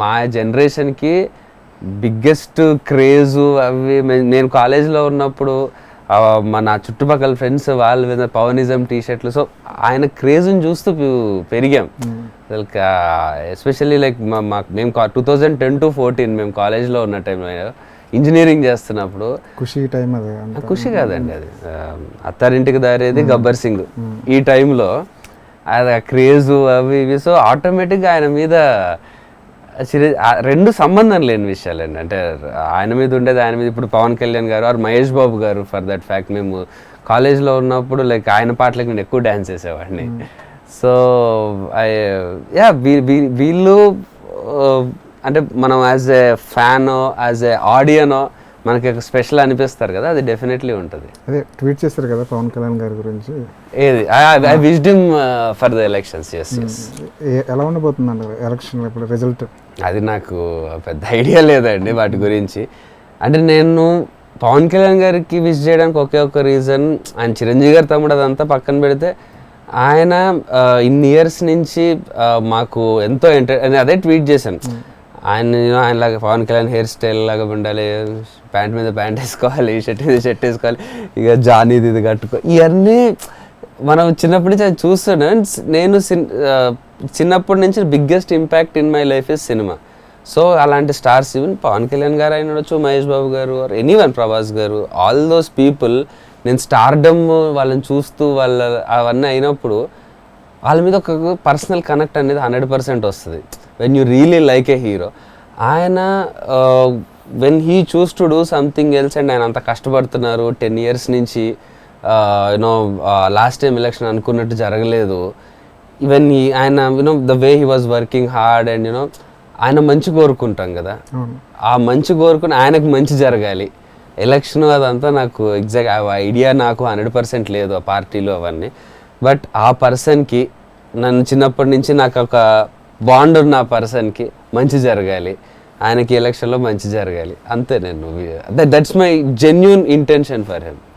మా జనరేషన్కి biggest craze అవి నేను కాలేజ్లో ఉన్నప్పుడు మన చుట్టుపక్కల ఫ్రెండ్స్ వాళ్ళ మీద పవనిజం టీ షర్ట్లు సో ఆయన క్రేజ్ని చూస్తూ పెరిగాం. లైక్ ఎస్పెషల్లీ లైక్ మా మేము two thousand ten to fourteen మేము కాలేజ్లో ఉన్న టైంలో ఇంజనీరింగ్ చేస్తున్నప్పుడు ఖుషి టైం అది. ఖుషి కాదండి అది. అత్తారింటికి దారేది గబ్బర్ సింగ్. ఈ టైంలో అది ఆ క్రేజ్ అవి ఇవి సో ఆటోమేటిక్గా ఆయన మీద ఆ రెండు సంబంధం లేని విషయాలండి. అంటే ఆయన మీద ఉండేది ఆయన మీద ఇప్పుడు పవన్ కళ్యాణ్ గారు ఆర్ మహేష్ బాబు గారు ఫర్ దట్ ఫ్యాక్ట్ మేము కాలేజ్లో ఉన్నప్పుడు లైక్ ఆయన పాటలకు నేను ఎక్కువ డ్యాన్స్ చేసేవాడిని. సో ఐ యా వీళ్ళు అంటే మనం as a fan as a ఆడియనో మనకి ఒక స్పెషల్ అనిపిస్తారు కదా అది డెఫినెట్లీ ఉంటుంది. అదే ట్వీట్ చేస్తారు కదా పవన్ కళ్యాణ్ గారి గురించి? ఏది? I wisdom for the elections yes yes ఎలా ఉండబోతుంది అంటారు ఎలక్షన్ ఇప్పుడు రిజల్ట్ అది నాకు పెద్ద ఐడియా లేదండి వాటి గురించి. అంటే నేను పవన్ కళ్యాణ్ గారికి విష్ చేయడానికి ఒకే ఒక రీజన్ ఆయన చిరంజీవి గారి తమ్ముడు అదంతా పక్కన పెడితే ఆయన ఇన్ని ఇయర్స్ నుంచి ఆ, మాకు ఎంతో ఎంటర్ అదే ట్వీట్ చేశాను. ఆయన ఆయనలాగా పవన్ కళ్యాణ్ హెయిర్ స్టైల్ లాగా ఉండాలి ప్యాంట్ మీద ప్యాంట్ వేసుకోవాలి షర్ట్ మీద షర్ట్ వేసుకోవాలి ఇక జానీది ఇది కట్టుకో ఇవన్నీ మనం చిన్నప్పటి నుంచి అది చూస్తున్నాం. నేను సిన్- చిన్నప్పటి నుంచి biggest impact in my life is cinema so అలాంటి స్టార్స్ ఈవెన్ పవన్ కళ్యాణ్ గారు అయిన ఉండొచ్చు మహేష్ బాబు గారు any one Prabhas garu all those people నేను స్టార్డమ్ వాళ్ళని చూస్తూ వాళ్ళ అవన్నీ అయినప్పుడు వాళ్ళ మీద ఒక పర్సనల్ కనెక్ట్ అనేది హండ్రెడ్ పర్సెంట్ వస్తుంది. When you really like a hero ఆయన when he chose to do something else and ఆయన అంత కష్టపడుతున్నారు టెన్ ఇయర్స్ నుంచి you know last time election అనుకున్నట్టు జరగలేదు. ఈవెన్ ఈ ఆయన you know the way he was working hard and you know ఆయన మంచి కోరుకుంటాం కదా. ఆ మంచి కోరుకుని ఆయనకు మంచి జరగాలి. ఎలక్షన్ అదంతా నాకు ఎగ్జాక్ట్ ఐడియా నాకు హండ్రెడ్ పర్సెంట్ లేదు ఆ పార్టీలు అవన్నీ. బట్ ఆ పర్సన్కి నన్ను చిన్నప్పటి నుంచి నాకు ఒక బాండ్ ఉన్న ఆ పర్సన్కి మంచి జరగాలి. ఆయనకి ఎలక్షన్లో మంచి జరగాలి. అంతే నేను that's my genuine intention for him